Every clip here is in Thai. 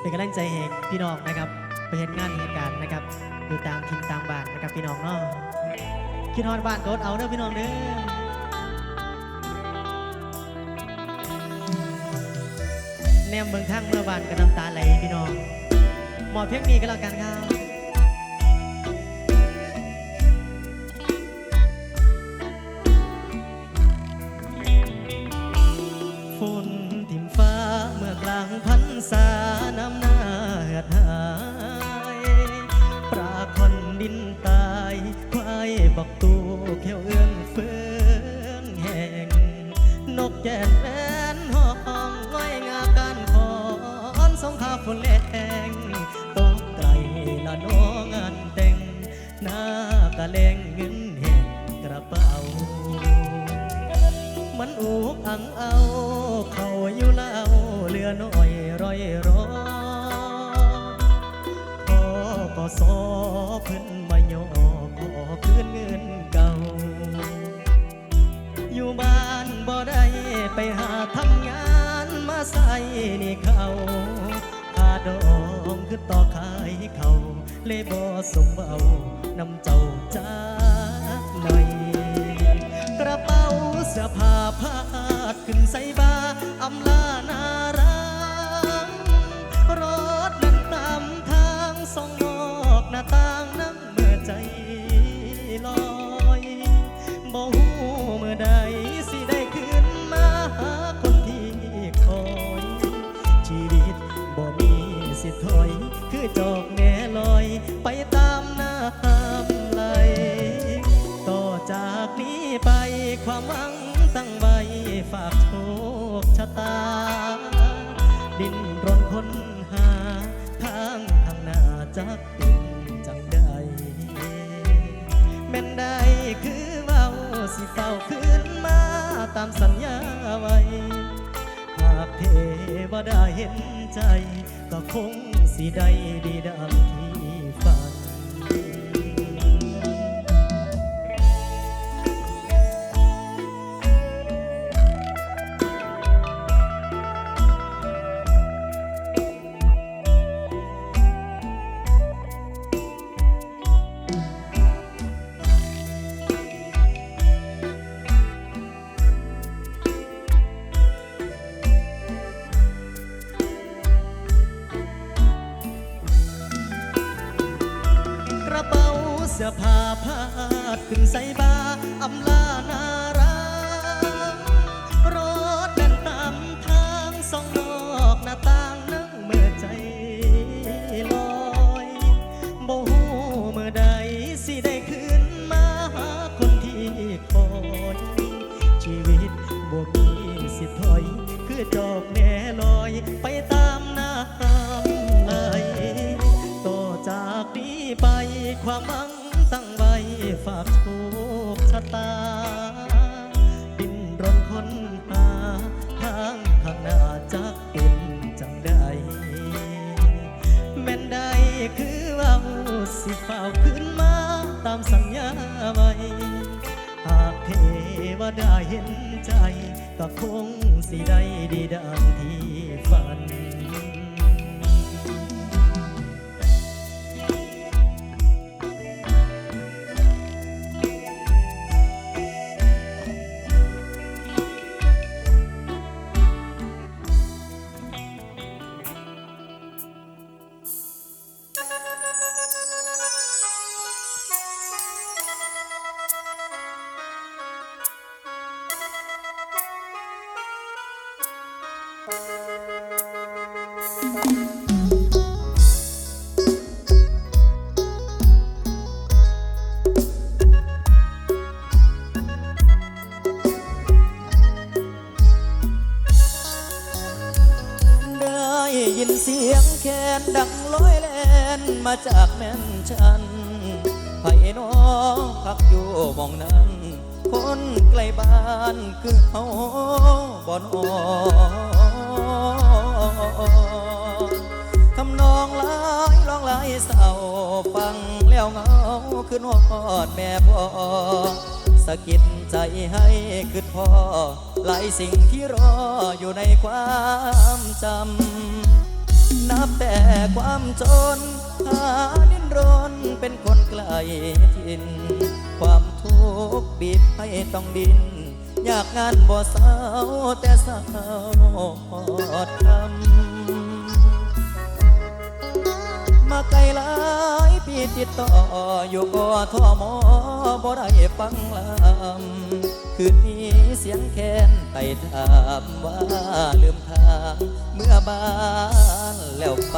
เป็นกำลังใจให้พี่น้องนะครับไปเห็นงานเหตุการณ์นะครับอยู่ตามทินตามบ้านนะครับพี่น้องเนาะคิดฮอดบ้านก็อดเอาเด้อพี่น้องเด้อแนมเมืองทั้งเมื่อบ้านก็น้ำตาไหลพี่น้องหมอเพียงนี้ก็แล้วกันครับ บักตูเขียวเอื้องเฟืองแห่ง นกแก่นแอนห้องง่อยงาการขอนสงขาฝนแรงตกไกลละน้องงานแต่งหน้ากะแลงเงินแห่งกระเป๋า มันอุกอังเอา เขาอยู่เล่าเหลือน้อยร้อยรอพอก็สอเพิ่นมาย่อขอ คืนเงินเก่า อยู่บ้านบ่ได้ไปหาทำงานมาใส่นี่เขาอาดองคือต่อขายเขาเลยบ่สมเบานำเจ้าจ้าหน่อย กระเป๋าเสื้อผ้าพาดขึ้นใส่บาอำลานารังรถนั้นตามทางส่องนอกหน้าต่าง คือจอกแง่ลอย ไปตามน้ำไหล ต่อจากนี้ไปความหวังตั้งไว้ฝากโชคชะตา ดินรนค้นหาทางข้างหน้าจักเป็นจังใดแม่นได้คือเว้าสิเฝ้าคืนมาตามสัญญาไว้ากเทวดาเห็นใจ ก็คงสิได้ดีดังที่ ก็คงสิได้ดีดังที่ฝัน เสียงแคนดังลอยแลนมาจากแม่นชันไผ่น้องพักอยู่มองนั้น คนไกลบ้านคือเฮาบ่นอทำนองลายร้องลายเศร้าฟังแล้วเงาขึ้นฮอดแม่พ่อสะกิดใจให้คือพ่อหลายสิ่งที่รออยู่ในความจำ นับแต่ความจน หาดิ้นรนเป็นคนไกลทิน ความทุกข์บีบให้ต้องดินอยากงานบ่เศร้าแต่เศร้าวอดคำ ไกลหลายปีติดต่ออยู่กทมบ่ได้ฟังลำคืนนี้เสียงแค้นไต่ถามว่าลืมทางเมื่อบ้านแล้วไป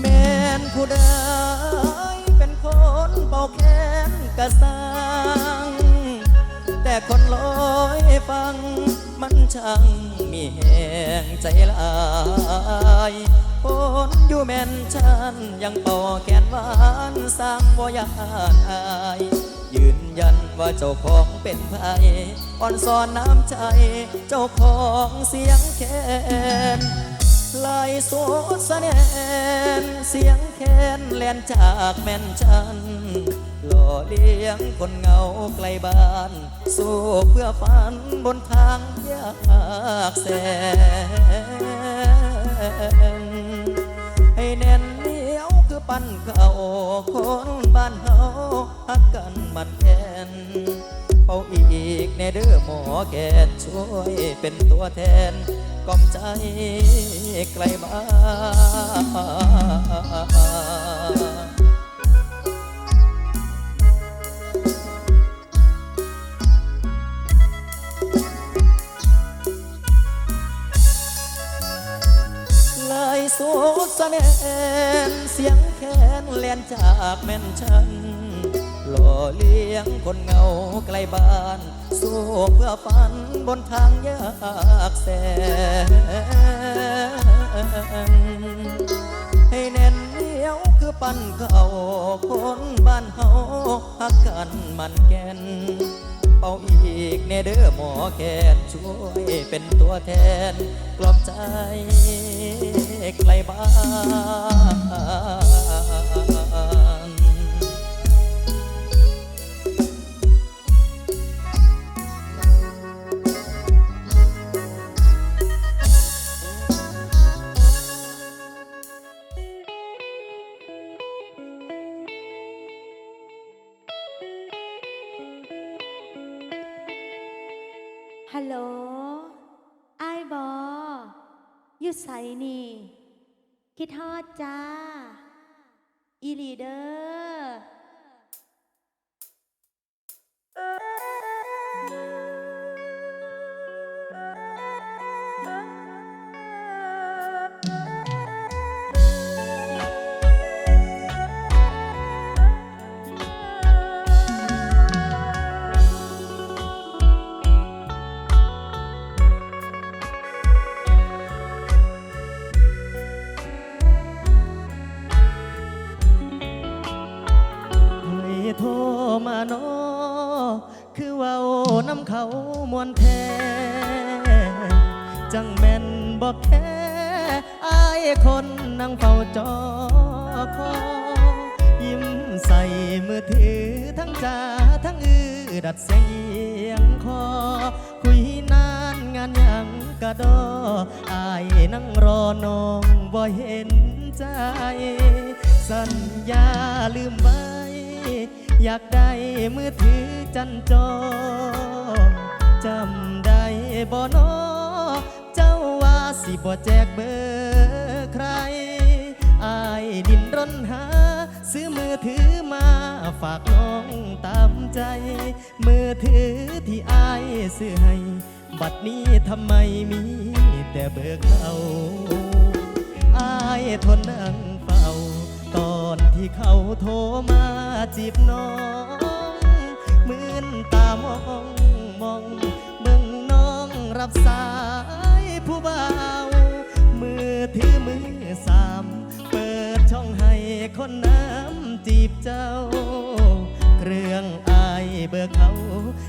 แม่นผู้ใดเป็นคนเป่าแค้นกระสังแต่คนลอยฟัง มันช่างมีแหงใจลายคนอยู่แม่นฉันยังเป่าแขนหวานสร้างบ่ยานอายยืนยันว่าเจ้าของเป็นไผอ่อนสอนน้ำใจ เจ้าของเสียงแคนลายโซสะแนนเสียงแคนแลนจากแม่นฉัน หล่อเลี้ยงคนเหงาไกลบ้าน สู้เพื่อฝันบนทางยากแสน ให้แน่นเหนียวคือปั้นเก่าคนบ้านเฮาฮักกันมันแก่นเป่าอีกในเด้อหมอแกนช่วยเป็นตัวแทนกล่อมใจไกลบ้าน ดสะแนนเสียงแคนแลนจากแม่นฉัน หล่อเลี้ยงคนเงาไกลบ้านสู้เพื่อฝันบนทางยากแสนให้แน่นเหนียวคือปั้นเก่าคนบ้านเฮาฮักกันมันแก่น เอาอีกเนเด้อหมอแคนช่วยเป็นตัวแทน กลอบใจไกลบ้าน อยู่ใสนี่ คิดฮอดจ้า อีหลีเดอ ดเสียงคอ คุยนานงานยังกระดออายนั่งรอน้องบ่เห็นใจ สัญญาลืมไว้ อยากได้มือถือจันจอ จำได้บ่นอเจ้าว่าสิบ่แจกเบอร์ใคร อายดินรนหา ซื้อมือถือมาฝากน้องตามใจ มือถือที่อายซื้อให้ บัดนี้ทำไมมีแต่เบอร์เขาอายทนนั่งเฝ้า ตอนที่เขาโทรมาจีบน้องมืนตามองมองเบิ่งน้องรับสายผู้บ่าว มือถือมือสามเปิดช่ องให้คนน้ำจีบเจ้า เครื่องอายเบอร์เขา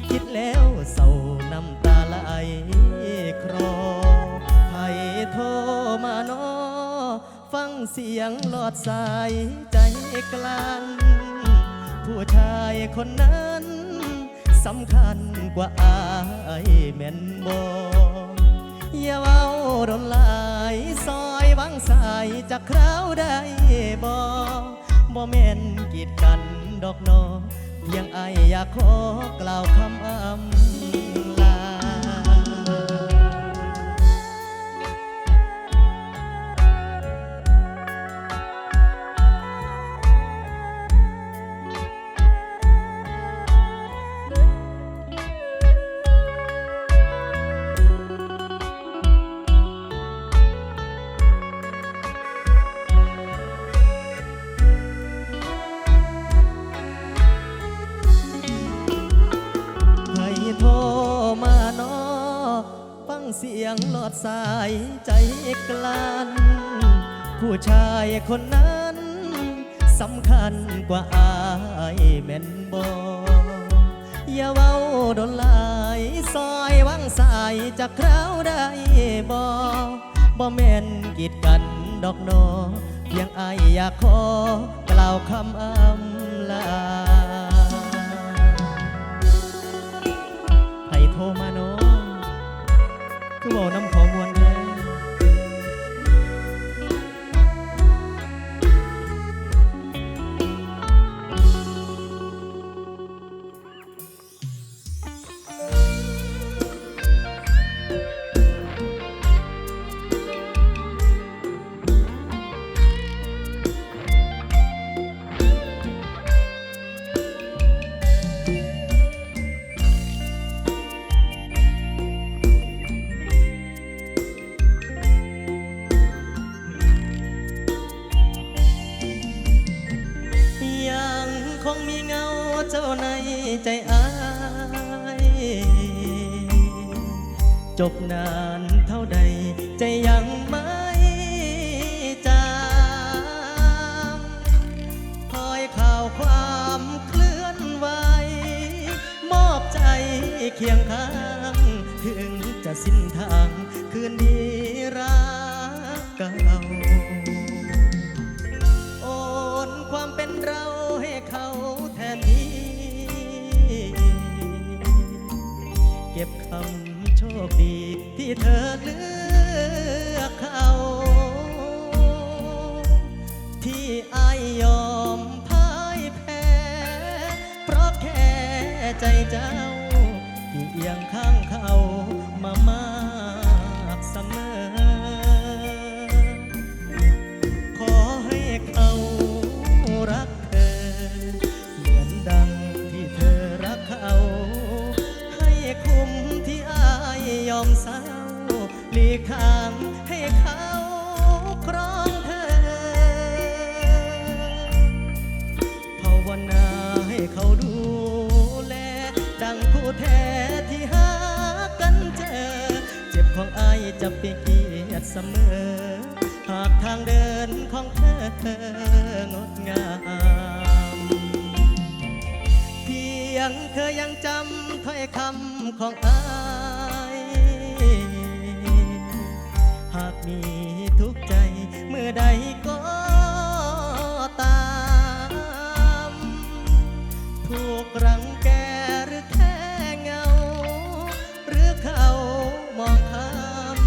คิดแล้วเศร้าน้ำตาไหลครอใครโทรมาน้อฟังเสียงหลอดสายใจกลั้นผู้ชายคนนั้นสำคัญกว่าอายแม่นบออย่าเว้าดนหลายซอย วังสายจากคราวใดบ่บ่แม่นกีดกันดอกนอเพียงไออยากขอกล่าวคำอำ ดสายใจกลั้นผู้ชายคนนั้นสำคัญกว่าอายแม่นบออย่าเว้าดนลายซอยวังสายจากคราวใดบอบ่แม่นกีดกันดอกนอเพียงอายอยากขอกล่าวคำอำ จบนานเท่าใด ใจยังไม่จางคอยข่าวความเคลื่อนไหว มอบใจเคียงข้าง ถึงจะสิ้นทาง คืนดีรักเก่าโอนความเป็นเราให้เขาแทนที่ เก็บคำ โชคดีที่เธอเลือกเขาที่อายยอมพ่ายแพ้ เพราะแค่ใจเจ้า ที่เอียงข้างเขามามากเสมอ ขอให้เขารักเธอ เหมือนดัง ทางให้เขาครองเธอ ภาวนาให้เขาดูแล ดังคู่แท้ที่หากันเจอ เจ็บของอายจะเป็นเกียรติเสมอ หากทางเดินของเธองดงามเพียงเธอยังจำถ้อยคำของอาย หากมีทุกใจเมื่อใดก็ตาม ถูกรังแกหรือแค่เงา หรือเขามองข้าม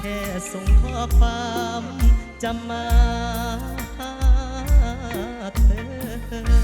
แค่ส่งข้อความจะมาหาเธอ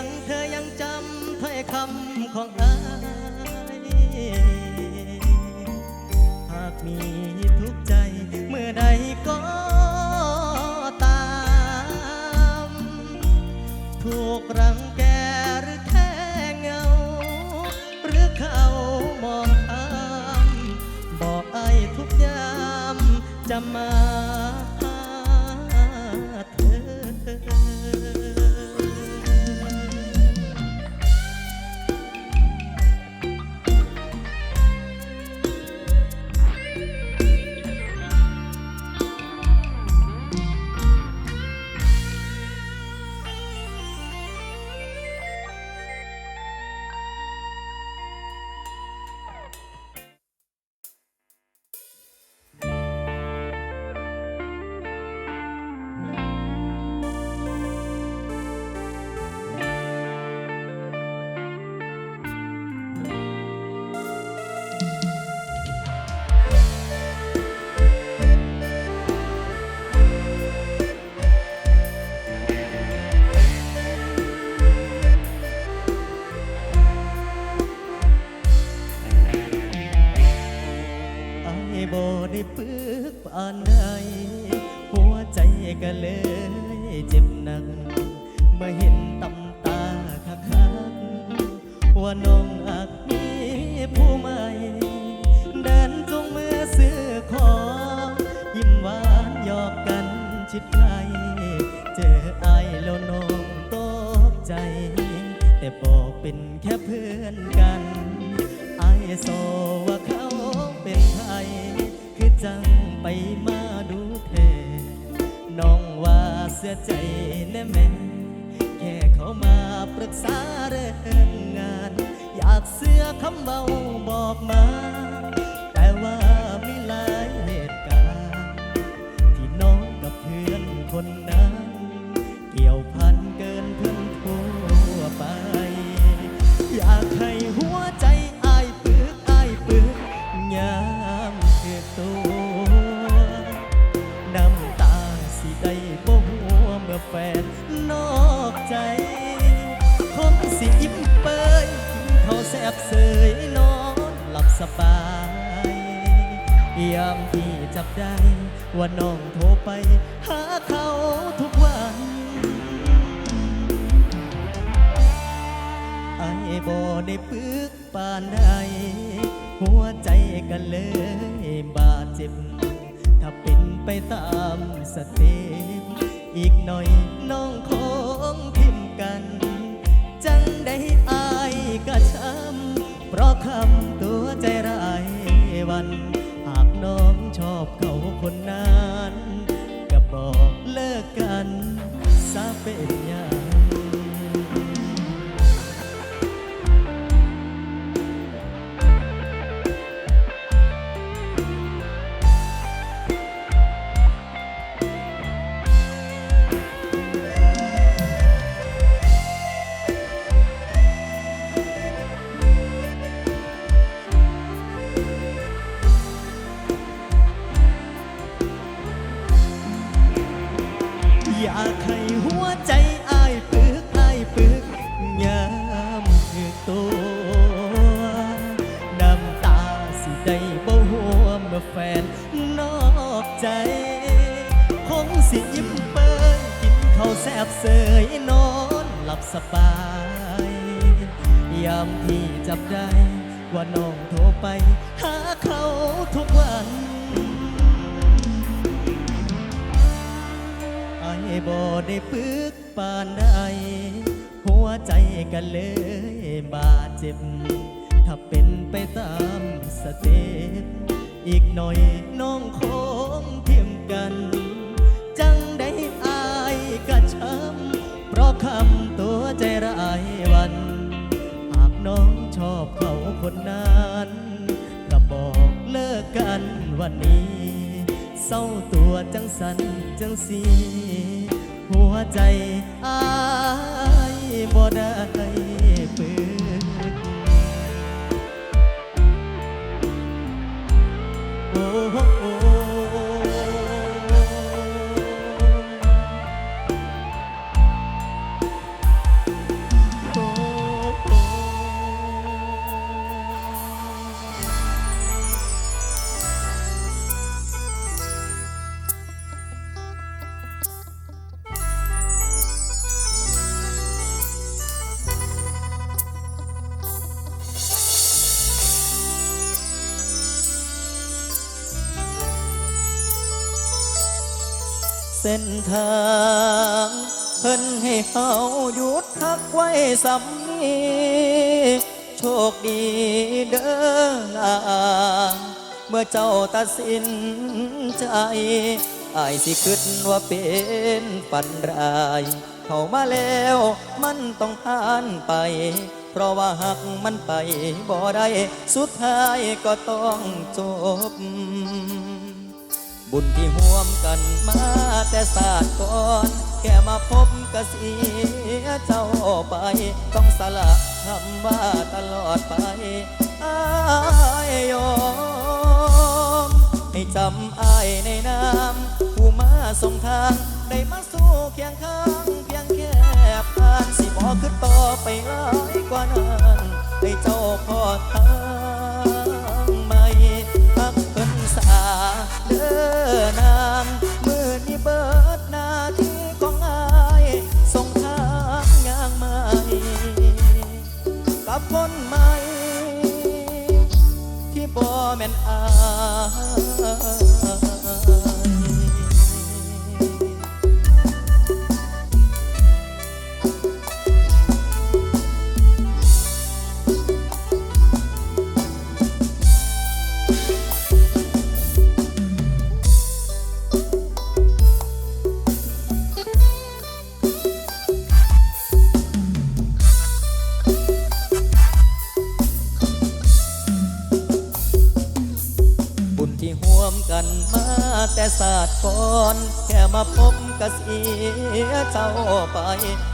ยงเธอยังจำถ้อยคำของอายหากมีทุกใจเมื่อใดก็ตาม ถูกรังแกหรือแค่เงา หรือเขามองตาม บอกไอ้ทุกยามจะมา กปานใดหัวใจก็เลยเจ็บหนักเมื่อเห็นตำตาคักคักว่าน้องอักมีผู้ใหม่เดินจงมือซื้อของยิ้มหวานหยอกกันชิดใกล้เจอไอแล้วน้องตกใจ แต่บอกเป็นแค่เพื่อนกัน ไอ้โซว่าเขาเป็นไทยคือ จังไปมาดูเทน้องว่าเสียใจแน่แม่แค่เขามาปรึกษาเรื่องงาน อยากเสื้อคำเบาบอกมา แต่ว่ามีหลายเหตุการณ์ที่น้องกับเพื่อนคน สบายยามที่จับได้ ว่าน้องโทรไป หาเขาทุกวันไอ้บ่ได้ปึกปานใดหัวใจกันเลยบาดเจ็บ ถ้าเป็นไปตามสเต็ปอีกหน่อยน้องคง วันนี้เศร้าตัวจังสันจังสีหัวใจอายบ่ได้ ส้นทางเพิ่นให้เฮาหยุดพักไว้สำนีโชคดีเด้อลาเมื่อเจ้าตัดสินใจอายสิคิดว่าเป็นฝันรายเข้ามาแล้วมันต้องผ่านไป เพราะว่าหักมันไปบ่ได้ สุดท้ายก็ต้องจบ บุญที่ห่วมกันมาแต่ศาสตร์ก่อน แค่มาพบก็เสียเจ้าไป ต้องสละคำว่าตลอดไปอายยอมให้จำอายในนามผู้มาส่งทาง ได้มาสู้เคียงข้างเพียงแค่ผ่านสิบอกขึ้นต่อไปหลายกว่านั้นให้เจ้าพอทาง อนางมือนี่เบิดหน้าที่ของอายส่งทางย่างใหม่กับคนใหม่ ที่บ่แม่นอาย ก็เสียเจ้าไป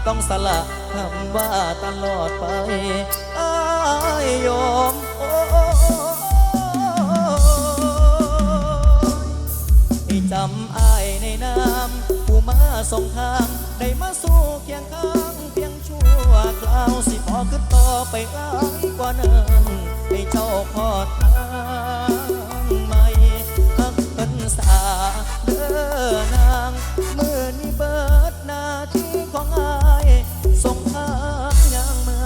ต้องสละคำว่าตลอดไปอายยอมโอ้ให้จำอายในนามผู้มาส่งทาง ได้มาสู้เคียงข้างเพียงชั่วคราวสิพอขึ้นต่อไปหลายกว่านั้นให้เจ้าพอทางใหม่ฮักเพิ่นสา อนางมือนี้เบิดหน้าที่ของอายส่งทางยังใหม่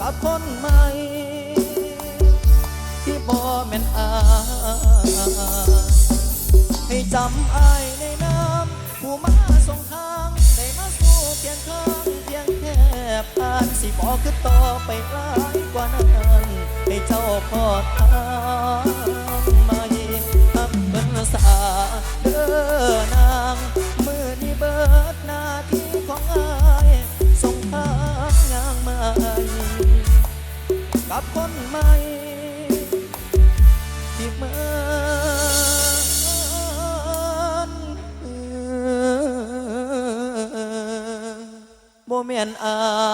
กับคนใหม่ ที่บ่แม่นอายให้จำอายในน้ำผู้มาส่งทางได้มาสู้เพียงข้างเพียงแค่ผ่านสิบอกคือต่อไปหลายกว่านั้นให้เจ้าพอทางมาเย สาเด้อนางมือนี้เบิดหน้าที่ของอายส่งทางงางใหม่กับคนใหม่ที่เมือนโมเมนอาย